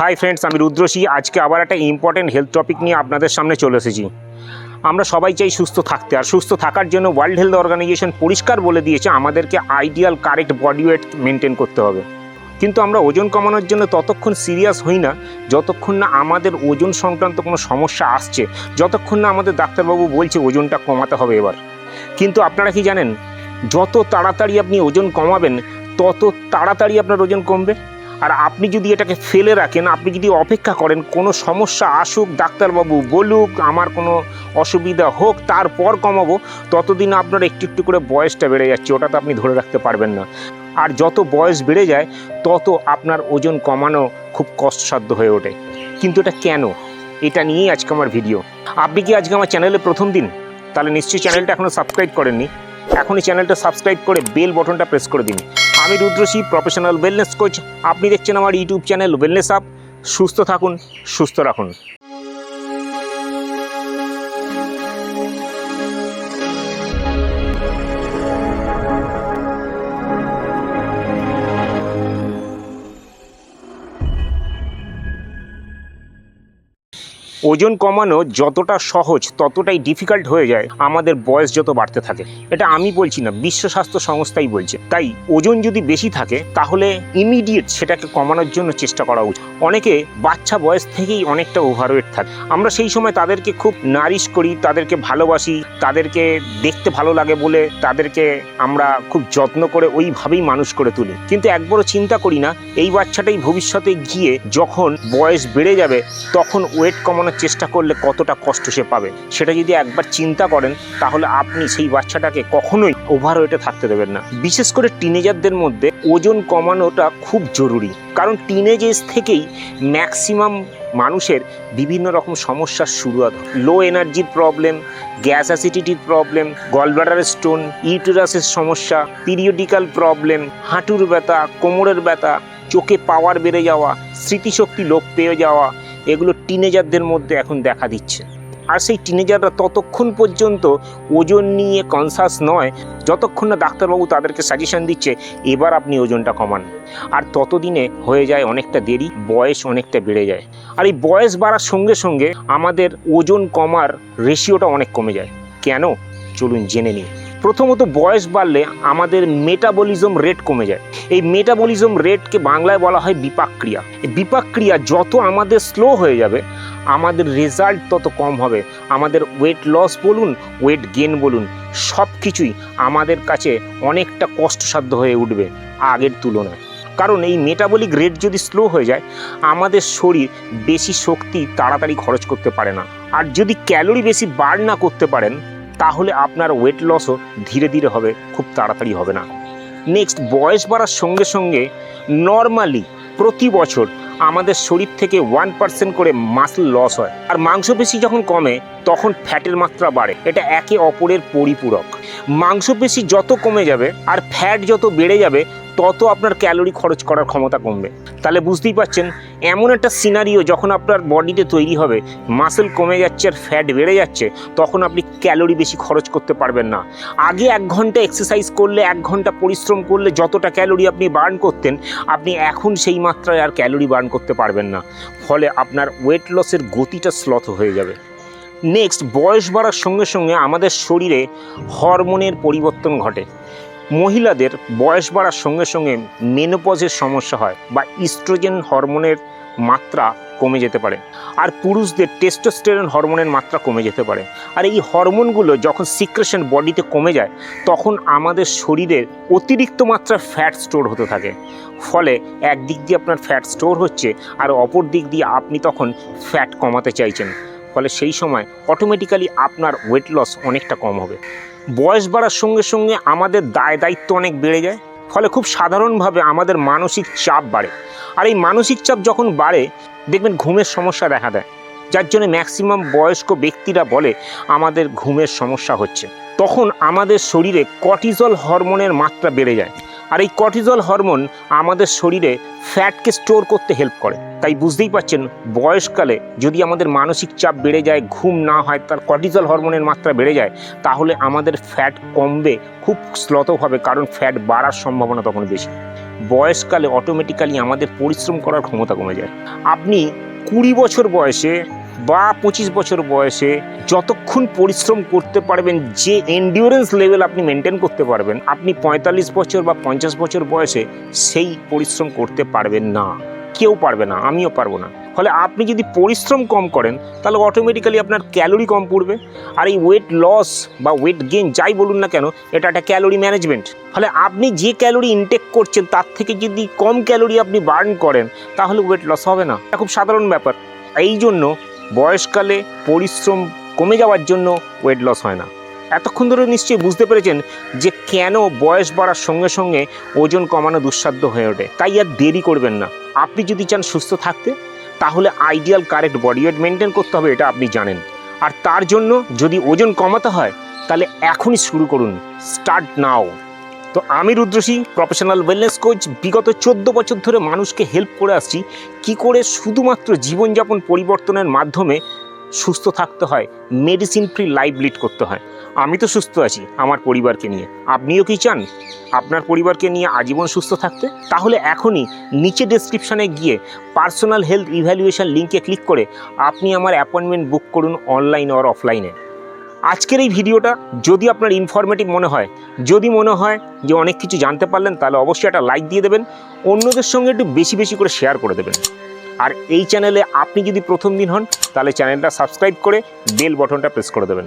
Hi friends আমি রুদ্রসী আজকে আবার একটা ইম্পর্টেন্ট হেলথ টপিক নিয়ে আপনাদের সামনে চলে এসেছি। আমরা সবাই চাই সুস্থ থাকতে। আর সুস্থ থাকার জন্য ওয়ার্ল্ড হেলথ অর্গানাইজেশন পরিষ্কার বলে দিয়েছে, আমাদেরকে ideal correct body weight maintain করতে হবে। কিন্তু আমরা ওজন কমানোর জন্য ততক্ষণ সিরিয়াস হই না, যতক্ষণ না আমাদের ওজন সংক্রান্ত কোনো সমস্যা আসছে, যতক্ষণ না আমাদের ডাক্তারবাবু বলছে ওজনটা কমাতে হবে এবার। কিন্তু আপনারা কি জানেন, যত তাড়াতাড়ি আপনি ওজন কমাবেন, তত তাড়াতাড়ি আপনার ওজন কমবে? আর আপনি যদি এটাকে ফেলে রাখেন, আপনি যদি অপেক্ষা করেন, কোনো সমস্যা আসুক, ডাক্তারবাবু বলুক, আমার কোনো অসুবিধা হোক, তারপর কমাবো, ততদিন আপনার একটু একটু করে বয়সটা বেড়ে যাচ্ছে ওটা তো আপনি ধরে রাখতে পারবেন না। আর যত বয়স বেড়ে যায়, তত আপনার ওজন কমানো খুব কষ্টসাধ্য হয়ে ওঠে। কিন্তু এটা কেন? এটা নিয়েই আজকে আমার ভিডিও। আপনি কি আজকে আমার চ্যানেলে প্রথম দিন? তাহলে নিশ্চয়ই চ্যানেলটা এখনও সাবস্ক্রাইব করেননি। এখনই চ্যানেলটা সাবস্ক্রাইব করে বেল বটনটা প্রেস করে দিন। আমি রুদ্রশী প্রফেশনাল ওয়েলনেস কোচ আপনি দেখছেন আমার ইউটিউব চ্যানেল ওয়েলনেস আপ সুস্থ থাকুন, সুস্থ রাখুন। ওজন কমানো যতটা সহজ, ততটাই ডিফিকাল্ট হয়ে যায় আমাদের বয়স যত বাড়তে থাকে। এটা আমি বলছি না, বিশ্ব স্বাস্থ্য সংস্থাই বলছে। তাই ওজন যদি বেশি থাকে, তাহলে ইমিডিয়েট সেটাকে কমানোর জন্য চেষ্টা করা উচিত। অনেকে বাচ্চা বয়স থেকেই অনেকটা ওভারওয়েট থাকে। আমরা সেই সময় তাদেরকে খুব নারিশ করি, তাদেরকে ভালোবাসি, তাদেরকে দেখতে ভালো লাগে বলে তাদেরকে আমরা খুব যত্ন করে ওইভাবেই মানুষ করে তুলি। কিন্তু একবারও চিন্তা করি না, এই বাচ্চাটাই ভবিষ্যতে গিয়ে যখন বয়স বেড়ে যাবে, তখন ওয়েট কমানোর চেষ্টা করলে কতটা কষ্ট সে পাবে। সেটা যদি একবার চিন্তা করেন, তাহলে আপনি সেই বাচ্চাটাকে কখনোই ওভারওয়েটে থাকতে দেবেন না। বিশেষ করে টিনেজারদের মধ্যে ওজন কমানোটা খুব জরুরি। কারণ টিনেজ এজ থেকেই ম্যাক্সিমাম মানুষের বিভিন্ন রকম সমস্যার শুরুয়াত লো এনার্জির প্রবলেম গ্যাস অ্যাসিডিটির প্রবলেম গলব্লাডারের স্টোন ইউটেরাসের সমস্যা পিরিয়ডিক্যাল প্রবলেম হাঁটুর ব্যথা, কোমরের ব্যথা, চোখে পাওয়ার বেড়ে যাওয়া, স্মৃতিশক্তি লোপ পেয়ে যাওয়া এগুলো টিনেজারদের মধ্যে এখন দেখা দিচ্ছে। আর সেই টিনেজাররা ততক্ষণ পর্যন্ত ওজন নিয়ে কনসাস নয়, যতক্ষণ না ডাক্তারবাবু তাদেরকে সাজেশন দিচ্ছে, এবার আপনি ওজনটা কমান। আর ততদিনে হয়ে যায় অনেকটা দেরি, বয়স অনেকটা বেড়ে যায়। আর এই বয়স বাড়ার সঙ্গে সঙ্গে আমাদের ওজন কমার রেশিওটা অনেক কমে যায়। কেন? চলুন জেনে নিই। প্রথমত বয়স বাড়লে আমাদের মেটাবলিজম রেট কমে যায়। এই মেটাবলিজম রেটকে বাংলায় বলা হয় বিপাক ক্রিয়া এই বিপাক ক্রিয়া যত আমাদের স্লো হয়ে যাবে, আমাদের রেজাল্ট তত কম হবে। আমাদের ওয়েট লস বলুন ওয়েট গেন বলুন সব কিছুই আমাদের কাছে অনেকটা কষ্টসাধ্য হয়ে উঠবে আগের তুলনায়। কারণ এই মেটাবলিক রেট যদি স্লো হয়ে যায়, আমাদের শরীর বেশি শক্তি তাড়াতাড়ি খরচ করতে পারে না। আর যদি ক্যালোরি বেশি বার্ন না করতে পারেন তাহলে আপনার ওয়েট লসও ধীরে ধীরে হবে, খুব তাড়াতাড়ি হবে না। নেক্সট বয়স বাড়ার সঙ্গে সঙ্গে নর্মালি প্রতি বছর আমাদের শরীর থেকে ওয়ান পার্সেন্ট করে মাসল লস হয়। আর মাংসপেশি যখন কমে, তখন ফ্যাটের মাত্রা বাড়ে। এটা একে অপরের পরিপূরক। মাংসপেশি যত কমে যাবে আর ফ্যাট যত বেড়ে যাবে, তত আপনার ক্যালোরি খরচ করার ক্ষমতা কমবে। তাহলে বুঝতেই পারছেন এমন একটা সিনারিও যখন আপনার বডিতে তৈরি হবে মাসেল কমে যাচ্ছে আর ফ্যাট বেড়ে যাচ্ছে, তখন আপনি ক্যালোরি বেশি খরচ করতে পারবেন না। আগে এক ঘণ্টা এক্সারসাইজ করলে, এক ঘণ্টা পরিশ্রম করলে যতটা ক্যালোরি আপনি বার্ন করতেন, আপনি এখন সেই মাত্রায় আর ক্যালোরি বার্ন করতে পারবেন না। ফলে আপনার ওয়েট লসের গতিটা স্লথ হয়ে যাবে। নেক্সট বয়স বাড়ার সঙ্গে সঙ্গে আমাদের শরীরে হরমোনের পরিবর্তন ঘটে। মহিলাদের বয়স বাড়ার সঙ্গে সঙ্গে মেনোপজের সমস্যা হয় বা ইস্ট্রোজেন হরমোনের মাত্রা কমে যেতে পারে। আর পুরুষদের টেস্টোস্টেরন হরমোনের মাত্রা কমে যেতে পারে। আর এই হরমোনগুলো যখন সিক্রেশন বডিতে কমে যায়, তখন আমাদের শরীরের অতিরিক্ত মাত্রা ফ্যাট স্টোর হতে থাকে। ফলে একদিক দিয়ে আপনার ফ্যাট স্টোর হচ্ছে আর অপর দিক দিয়ে আপনি তখন ফ্যাট কমাতে চাইছেন। ফলে সেই সময় অটোমেটিক্যালি আপনার ওয়েট লস অনেকটা কম হবে। বয়স বাড়ার সঙ্গে সঙ্গে আমাদের দায় দায়িত্ব অনেক বেড়ে যায়, ফলে খুব সাধারণভাবে আমাদের মানসিক চাপ বাড়ে। আর এই মানসিক চাপ যখন বাড়ে, দেখবেন ঘুমের সমস্যা দেখা দেয়, যার জন্য ম্যাক্সিমাম বয়স্ক ব্যক্তিরা বলে, আমাদের ঘুমের সমস্যা হচ্ছে। তখন আমাদের শরীরে কর্টিজল হরমোনের মাত্রা বেড়ে যায়। আর এই কর্টিজল হরমোন আমাদের শরীরে ফ্যাটকে স্টোর করতে হেল্প করে। তাই বুঝতেই পারছেন বয়সকালে যদি আমাদের মানসিক চাপ বেড়ে যায়, ঘুম না হয়, তার কর্টিজল হরমোনের মাত্রা বেড়ে যায়, তাহলে আমাদের ফ্যাট কমবে, খুব স্লতভাবে কারণ ফ্যাট বাড়ার সম্ভাবনা তখন বেশি। বয়সকালে অটোমেটিক্যালি আমাদের পরিশ্রম করার ক্ষমতা কমে যায়। আপনি কুড়ি বছর বয়সে বা পঁচিশ বছর বয়সে যতক্ষণ পরিশ্রম করতে পারবেন, যে এন্ডিওরেন্স লেভেল আপনি মেনটেন করতে পারবেন, আপনি পঁয়তাল্লিশ বছর বা পঞ্চাশ বছর বয়সে সেই পরিশ্রম করতে পারবেন না। কেউ পারবে না, আমিও পারব না। ফলে আপনি যদি পরিশ্রম কম করেন, তাহলে অটোমেটিক্যালি আপনার ক্যালোরি কম পড়বে। আর এই ওয়েট লস বা ওয়েট গেইন যাই বলুন না কেন, এটা একটা ক্যালোরি ম্যানেজমেন্ট ফলে আপনি যে ক্যালোরি ইনটেক করছেন, তার থেকে যদি কম ক্যালোরি আপনি বার্ন করেন, তাহলে ওয়েট লস হবে না। এটা খুব সাধারণ ব্যাপার। এই জন্য বয়সকালে পরিশ্রম কমে যাওয়ার জন্য ওয়েট লস হয় না। এতক্ষণ ধরে নিশ্চয়ই বুঝতে পেরেছেন যে কেন বয়স বাড়ার সঙ্গে সঙ্গে ওজন কমানো দুঃসাধ্য হয়ে ওঠে। তাই আর দেরি করবেন না। আপনি যদি চান সুস্থ থাকতে, তাহলে ideal correct body weight maintain করতে হবে, এটা আপনি জানেন। আর তার জন্য যদি ওজন কমাতে হয়, তাহলে এখনই শুরু করুন। স্টার্ট নাও তো আমি রুদ্রসী প্রফেশনাল ওয়েলনেস কোচ বিগত চোদ্দ বছর ধরে মানুষকে হেল্প করে আসছি, কি করে শুধুমাত্র জীবনযাপন পরিবর্তনের মাধ্যমে সুস্থ থাকতে হয় মেডিসিন ফ্রি লাইফ লিড করতে হয়। আমি তো সুস্থ আছি আমার পরিবারকে নিয়ে। আপনিও কি চান আপনার পরিবারকে নিয়ে আজীবন সুস্থ থাকতে? তাহলে এখনই নিচে ডেসক্রিপশানে গিয়ে পার্সোনাল হেলথ ইভ্যালুয়েশন লিঙ্কে ক্লিক করে আপনি আমার অ্যাপয়েন্টমেন্ট বুক করুন অনলাইন অর অফলাইনে আজকের এই ভিডিওটা যদি আপনার ইনফরমেটিভ মনে হয়, যদি মনে হয় যে অনেক কিছু জানতে পারলেন, তাহলে অবশ্যই একটা লাইক দিয়ে দেবেন, অন্যদের সঙ্গে একটু বেশি বেশি করে শেয়ার করে দেবেন। আর এই চ্যানেলে আপনি যদি প্রথম দিন হন, তাহলে চ্যানেলটা সাবস্ক্রাইব করে বেল বটনটা প্রেস করে দেবেন।